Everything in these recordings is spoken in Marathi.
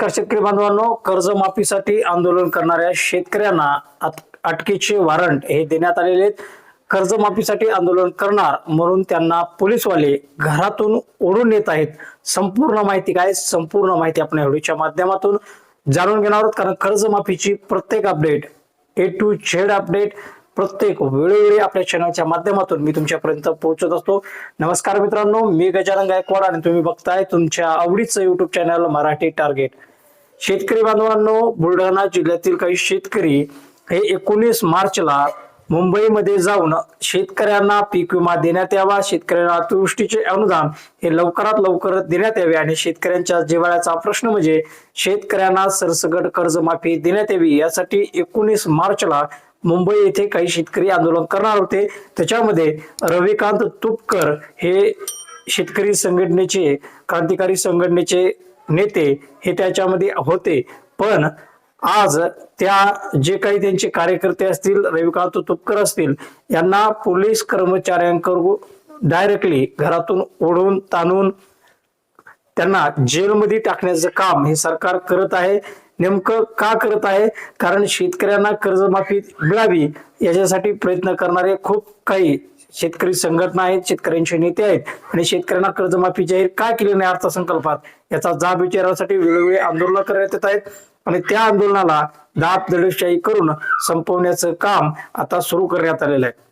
नमस्कार शेतकरी बांधवांनो कर्जमाफीसाठी आंदोलन करणाऱ्या शेतकऱ्यांना अटकेचे वॉरंट हे देण्यात आलेले आहेत. कर्जमाफीसाठी आंदोलन करणार म्हणून त्यांना पोलीसवाले घरातून ओढून येत आहेत. संपूर्ण माहिती काय? संपूर्ण माहिती आपण एवढीच्या व्हिडिओच्या माध्यमातून जाणून घेणार आहोत. कारण कर्जमाफीची प्रत्येक update A to Z update प्रत्येक वेळोवेळी आपल्या चॅनलच्या माध्यमातून मी तुमच्यापर्यंत पोहोचत असतो. नमस्कार मित्रांनो मी गजानन गायकवाड आणि तुम्ही बघताय तुमच्या आवडीचं युट्यूब चॅनल मराठी टार्गेट शेतकरी बांधवांनो बुलढाणा जिल्ह्यातील काही शेतकरी हे एकोणीस मार्चला मुंबईमध्ये जाऊन शेतकऱ्यांना पीक विमा देण्यात यावा शेतकऱ्यांना अतिवृष्टीचे अनुदान हे लवकरात लवकर देण्यात यावे आणि शेतकऱ्यांच्या जिव्हाळ्याचा प्रश्न म्हणजे शेतकऱ्यांना सरसगट कर्जमाफी देण्यात यावी यासाठी एकोणीस मार्चला मुंबई येथे काही शेतकरी आंदोलन करणार होते. त्याच्यामध्ये रविकांत तुपकर हे शेतकरी संघटनेचे क्रांतिकारी संघटनेचे नेते हे त्याच्यामध्ये होते. पण आज त्या जे काही त्यांचे कार्यकर्ते असतील रविकांत तुपकर असतील यांना पोलीस कर्मचाऱ्यांकडून डायरेक्टली घरातून ओढून ताणून त्यांना जेलमध्ये टाकण्याचं काम हे सरकार करत आहे. नेमकं का करत आहे? कारण शेतकऱ्यांना कर्जमाफी मिळावी याच्यासाठी प्रयत्न करणारे खूप काही शेतकरी संघटना आहेत शेतकऱ्यांचे नेते आहेत आणि शेतकऱ्यांना कर्जमाफी जाहीर का केली नाही अर्थसंकल्पात? याचा जाब विचारासाठी वेळोवेळी आंदोलन करण्यात येत आहेत आणि त्या आंदोलनाला दाब दडशाही करून संपवण्याचं काम आता सुरू करण्यात आलेलं आहे.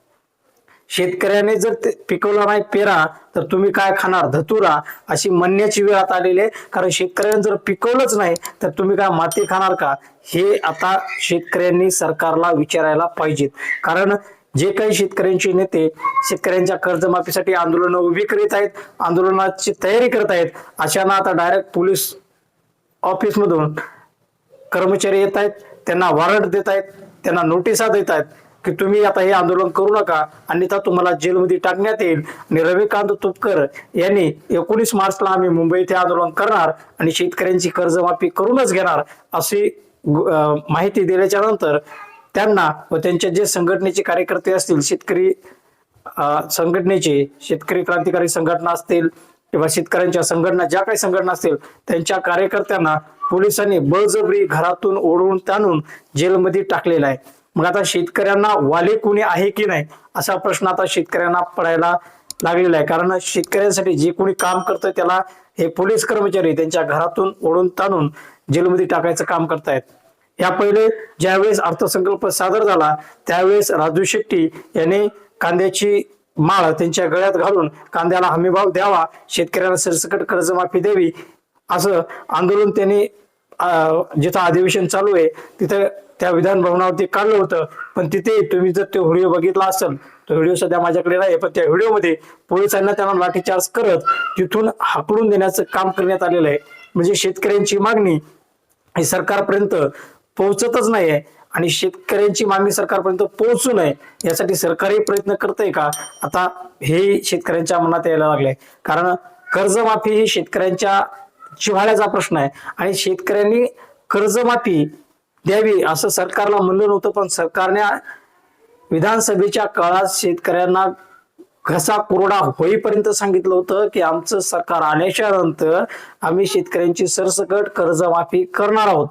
शेतकऱ्याने जर ते पिकवला नाही पेरा तर तुम्ही काय खाणार? धतुरा अशी म्हणण्याची वेळ आता आलेली आहे. कारण शेतकऱ्याने जर पिकवलंच नाही तर तुम्ही काय माती खाणार का? हे आता शेतकऱ्यांनी सरकारला विचारायला पाहिजेत. कारण जे काही शेतकऱ्यांचे नेते शेतकऱ्यांच्या कर्जमाफीसाठी आंदोलन उभी करीत आहेत आंदोलनाची तयारी करत आहेत अशांना आता डायरेक्ट पोलीस ऑफिसमधून कर्मचारी येत आहेत त्यांना वॉरंट देत आहेत त्यांना नोटिसा देत आहेत. की तुम्ही आता हे आंदोलन करू नका अन्यथा तुम्हाला जेलमध्ये टाकण्यात येईल. आणि रविकांत तुपकर यांनी एकोणीस मार्चला आम्ही मुंबई इथे आंदोलन करणार आणि शेतकऱ्यांची कर्जमाफी करूनच घेणार अशी माहिती दिल्याच्या नंतर त्यांना व त्यांच्या जे संघटनेचे कार्यकर्ते असतील शेतकरी संघटनेचे शेतकरी क्रांतिकारी संघटना असतील किंवा शेतकऱ्यांच्या संघटना ज्या काही संघटना असतील त्यांच्या कार्यकर्त्यांना पोलिसांनी बळजबरी घरातून ओढून ताणून जेलमध्ये टाकलेला आहे. मग आता शेतकऱ्यांना वाले कोणी आहे की नाही असा प्रश्न आता शेतकऱ्यांना पडायला लागलेला आहे. कारण शेतकऱ्यांसाठी जे कोणी काम करतं त्याला हे पोलीस कर्मचारी त्यांच्या घरातून ओढून ताणून जेलमध्ये टाकायचं काम करतायत. या पहिले ज्यावेळेस अर्थसंकल्प सादर झाला त्यावेळेस राजू शेट्टी यांनी कांद्याची माळ त्यांच्या गळ्यात घालून कांद्याला हमीभाव द्यावा शेतकऱ्यांना सरसकट कर्जमाफी द्यावी असं आंदोलन त्यांनी जिथं अधिवेशन चालू आहे तिथं त्या विधान भवनावरती काढलं होतं. पण तिथे तुम्ही जर तो व्हिडिओ बघितला असेल तो व्हिडिओ सध्या माझ्याकडे नाही पण त्या व्हिडिओमध्ये पोलिसांना त्यांना लाठीचार्ज करत तिथून हाकडून देण्याचं काम करण्यात आलेलं आहे. म्हणजे शेतकऱ्यांची मागणी ही सरकारपर्यंत पोहोचतच नाहीये आणि शेतकऱ्यांची मागणी सरकारपर्यंत पोहोचू नये यासाठी सरकारही प्रयत्न करतंय का? आता हे शेतकऱ्यांच्या मनात यायला लागलंय. कारण कर्जमाफी ही शेतकऱ्यांच्या जिव्हाळ्याचा प्रश्न आहे आणि शेतकऱ्यांनी कर्जमाफी द्यावी असं सरकारला म्हणलं नव्हतं पण सरकारने विधानसभेच्या काळात शेतकऱ्यांना घसा कोरडा होईपर्यंत सांगितलं होतं की आमचं सरकार आल्याच्यानंतर आम्ही शेतकऱ्यांची सरसकट कर्जमाफी करणार आहोत.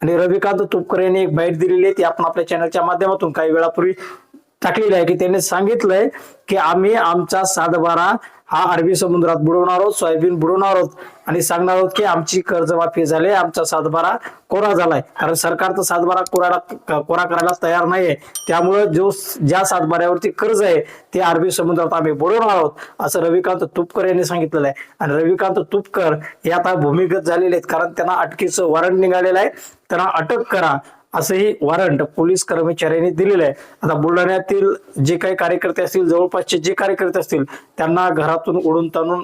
आणि रविकांत तुपकर यांनी एक बाईट दिलेली आहे ती आपण आपल्या चॅनलच्या माध्यमातून काही वेळापूर्वी टाकलेली आहे की त्यांनी सांगितलंय की आम्ही आमचा सातबारा हा अरबी समुद्रात बुडवणार आहोत सोयाबीन बुडवणार आहोत आणि सांगणार आहोत की आमची कर्जमाफी झाली आमचा सातबारा कोरा झालाय. कारण सरकार तर सातबारा कोराला कोरा करायला तयार नाहीये. त्यामुळे जो ज्या सातबाऱ्यावरती कर्ज आहे ते अरबी समुद्रात आम्ही बुडवणार आहोत असं रविकांत तुपकर यांनी सांगितलेलं आहे. आणि रविकांत तुपकर हे आता भूमिगत झालेले आहेत कारण त्यांना अटकेचं वॉरंट निघालेलं आहे. त्यांना अटक करा. असंही वॉरंट पोलीस कर्मचाऱ्यांनी दिलेलं आहे. आता बुलढाण्यातील जे काही कार्यकर्ते असतील जवळपासचे जे कार्यकर्ते असतील त्यांना घरातून ओढून ताणून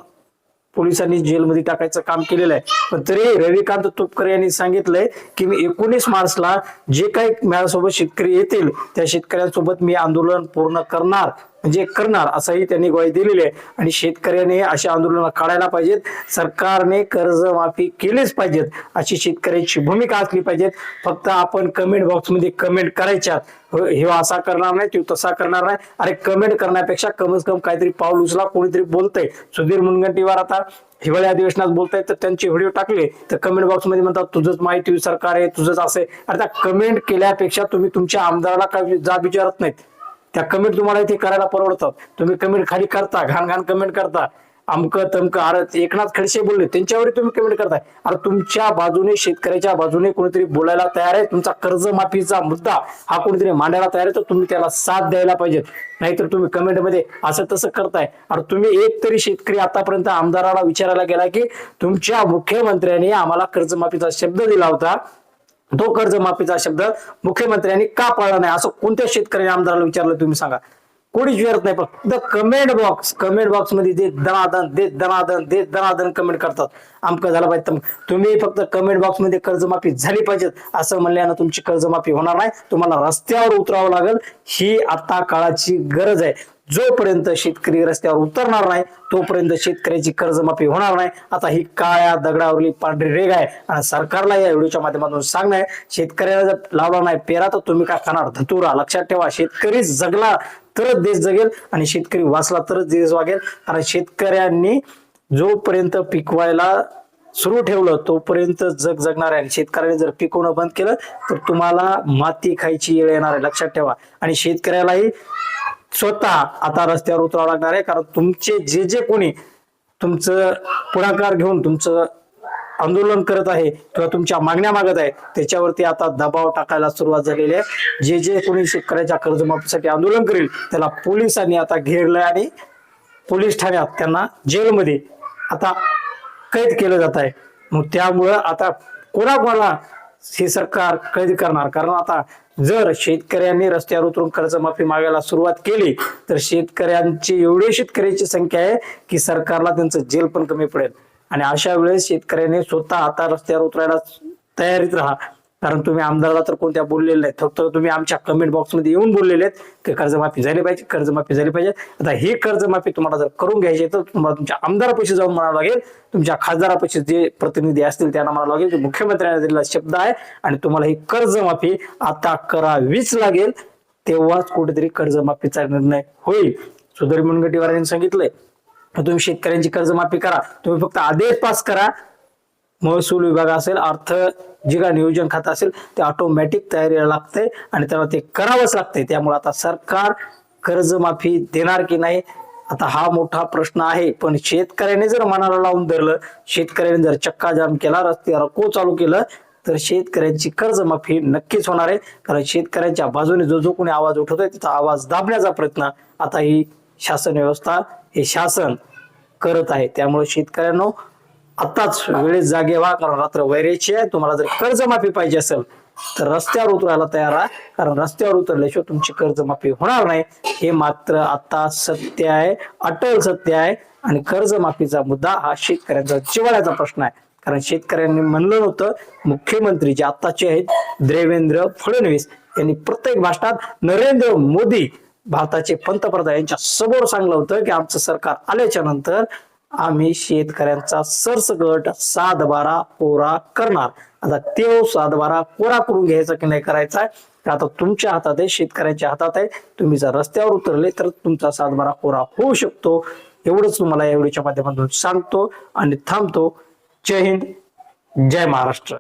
पोलिसांनी जेलमध्ये टाकायचं काम केलेलं आहे. पण तरी रविकांत तुपकर यांनी सांगितलंय की मी एकोणीस मार्चला जे काही माझ्यासोबत शेतकरी येतील त्या शेतकऱ्यांसोबत मी आंदोलन पूर्ण करणार. जे करणार असंही त्यांनी ग्वाही दिलेली आहे. आणि शेतकऱ्याने अशा आंदोलनं काढायला पाहिजेत. सरकारने कर्जमाफी केलीच पाहिजेत. अशी शेतकऱ्यांची भूमिका असली पाहिजेत. फक्त आपण कमेंट बॉक्समध्ये कमेंट करायच्यात. हो, हे असा करणार नाही तो तसा करणार नाही. अरे कमेंट करण्यापेक्षा कमीत कम काहीतरी पाऊल उचला कोणीतरी बोलतंय. सुधीर मुनगंटीवार आता हिवाळी अधिवेशनात बोलतायत तर त्यांचे व्हिडिओ टाकले. तर कमेंट बॉक्समध्ये म्हणतात तुझंच माहिती सरकार आहे तुझंच असं अरे त्या कमेंट केल्यापेक्षा तुम्ही तुमच्या आमदाराला काय जाब विचारत नाहीत. त्या कमेंट तुम्हाला इथे करायला परवडतात तुम्ही कमेंट खाली करता घाण घाण कमेंट करता. अमक तमक अरे एकनाथ खडसे बोलले त्यांच्यावर तुम्ही कमेंट करताय. अरे तुमच्या बाजूने शेतकऱ्याच्या बाजूने कोणीतरी बोलायला तयार आहे? तुमचा कर्जमाफीचा मुद्दा हा कोणीतरी मांडायला तयार आहे? तर तुम्ही त्याला साथ द्यायला पाहिजे. नाहीतर तुम्ही कमेंटमध्ये असं तसं करताय. अरे तुम्ही एक तरी शेतकरी आतापर्यंत आमदाराला विचारायला गेला की तुमच्या मुख्यमंत्र्यांनी आम्हाला कर्जमाफीचा शब्द दिला होता. तो कर्जमाफीचा शब्द मुख्यमंत्र्यांनी का पाळला नाही? असं कोणत्या शेतकरी आमदाराला विचारलं तुम्ही सांगा. कोणीच विचारत नाही फक्त कमेंट बॉक्स कमेंट बॉक्समध्ये देत दनादन देत दनादन देत दनादन कमेंट करतात. आमकं झालं पाहिजे तुम्ही फक्त कमेंट बॉक्समध्ये कर्जमाफी झाली पाहिजेत. असं म्हणल्यानं तुमची कर्जमाफी होणार नाही. तुम्हाला रस्त्यावर उतरावं लागेल. ही आता काळाची गरज आहे. जोपर्यंत शेतकरी रस्त्यावर उतरणार नाही तोपर्यंत शेतकऱ्याची कर्जमाफी होणार नाही. आता ही काळ्या दगडावरली पांढरी रेग आहे आणि सरकारला या व्हिडिओच्या माध्यमातून सांगणं आहे शेतकऱ्याला जर लावला नाही पेरा तर तुम्ही काय खाणार धतुरा लक्षात ठेवा. शेतकरी जगला तरच देश जगेल आणि शेतकरी वाचला तरच देश वागेल. आणि शेतकऱ्यांनी जोपर्यंत पिकवायला सुरू ठेवलं तोपर्यंत जग जगणार आहे. आणि शेतकऱ्याने जर पिकवणं बंद केलं तर तुम्हाला माती खायची येळ येणार आहे. लक्षात ठेवा. आणि शेतकऱ्यालाही स्वतः आता रस्त्यावर उतरावं लागणार आहे. कारण तुमचे जे जे कोणी तुमचं पुढाकार घेऊन तुमचं आंदोलन करत आहे किंवा तुमच्या मागण्या मागत आहे त्याच्यावरती आता दबाव टाकायला सुरुवात झालेली आहे. जे जे कोणी शेतकऱ्याच्या कर्जमाफीसाठी आंदोलन करेल त्याला पोलिसांनी आता घेरलंय आणि पोलीस ठाण्यात त्यांना जेलमध्ये आता कैद केलं जात आहे. मग त्यामुळं आता कोणाकोणाला हे सरकार कधी करणार. कारण आता जर शेतकऱ्यांनी रस्त्यावर उतरून कर्जमाफी मागायला सुरुवात केली तर शेतकऱ्यांची एवढी शेतकऱ्याची संख्या आहे की सरकारला त्यांचं जेल पण कमी पडेल. आणि अशा वेळेस शेतकऱ्याने स्वतः आता रस्त्यावर उतरायला तयारीत राहा. कारण तुम्ही आमदाराला तर कोणत्या बोललेले नाहीत. फक्त तुम्ही आमच्या कमेंट बॉक्समध्ये येऊन बोललेले आहेत की कर्जमाफी झाली पाहिजे कर्जमाफी झाली पाहिजे. आता हे कर्जमाफी तुम्हाला जर करून घ्यायची तर तुम्हाला तुमच्या आमदारापाशी जाऊन म्हणावं लागेल. तुमच्या खासदारापाशी जे प्रतिनिधी असतील त्यांना म्हणावं लागेल. की दिलेला शब्द आहे आणि तुम्हाला ही कर्जमाफी आता करावीच लागेल. तेव्हाच कुठेतरी कर्जमाफीचा निर्णय होईल. सुधीर मुनगंटीवार यांनी सांगितलंय तुम्ही शेतकऱ्यांची कर्जमाफी करा. तुम्ही फक्त आदेश पास करा. महसूल विभाग असेल अर्थ जे काय नियोजन खातं असेल ते ऑटोमॅटिक तयारीला लागते आणि त्याला ते करावंच लागते त्यामुळे आता सरकार कर्जमाफी देणार की नाही आता हा मोठा प्रश्न आहे. पण शेतकऱ्याने जर मनाला लावून धरलं शेतकऱ्याने जर चक्का जाम केला रस्त्यावर को चालू केलं तर शेतकऱ्यांची कर्जमाफी नक्कीच होणार आहे. कारण शेतकऱ्यांच्या बाजूने जो जो कोणी आवाज उठवतोय त्याचा आवाज दाबण्याचा प्रयत्न आता ही शासन व्यवस्था हे शासन करत आहे. त्यामुळे शेतकऱ्यांनो आताच वेळेत जागे व्हा कारण रात्र वैरेची आहे. तुम्हाला जर कर्जमाफी पाहिजे असेल तर रस्त्यावर उतरायला तयार आहे कारण रस्त्यावर उतरल्याशिवाय तुमची कर्जमाफी होणार नाही. हे मात्र आता सत्य आहे अटल सत्य आहे. आणि कर्जमाफीचा मुद्दा हा शेतकऱ्यांचा जिव्हाळ्याचा प्रश्न आहे. कारण शेतकऱ्यांनी म्हणलं नव्हतं मुख्यमंत्री जे आताचे आहेत देवेंद्र फडणवीस यांनी प्रत्येक भाषणात नरेंद्र मोदी भारताचे पंतप्रधान यांच्या समोर सांगलं होतं की आमचं सरकार आल्याच्यानंतर आम्ही शेतकऱ्यांचा सरसगट सातबारा कोरा करणार. आता तो सात बारा कोरा करून घ्यायचा की नाही करायचा आहे आता तुमच्या हातात आहे शेतकऱ्यांच्या हातात आहे. तुम्ही जर रस्त्यावर उतरले तर तुमचा सातबारा कोरा होऊ शकतो. एवढंच तुम्हाला या व्हिडिओच्या माध्यमातून सांगतो आणि थांबतो. जय हिंद जय महाराष्ट्र.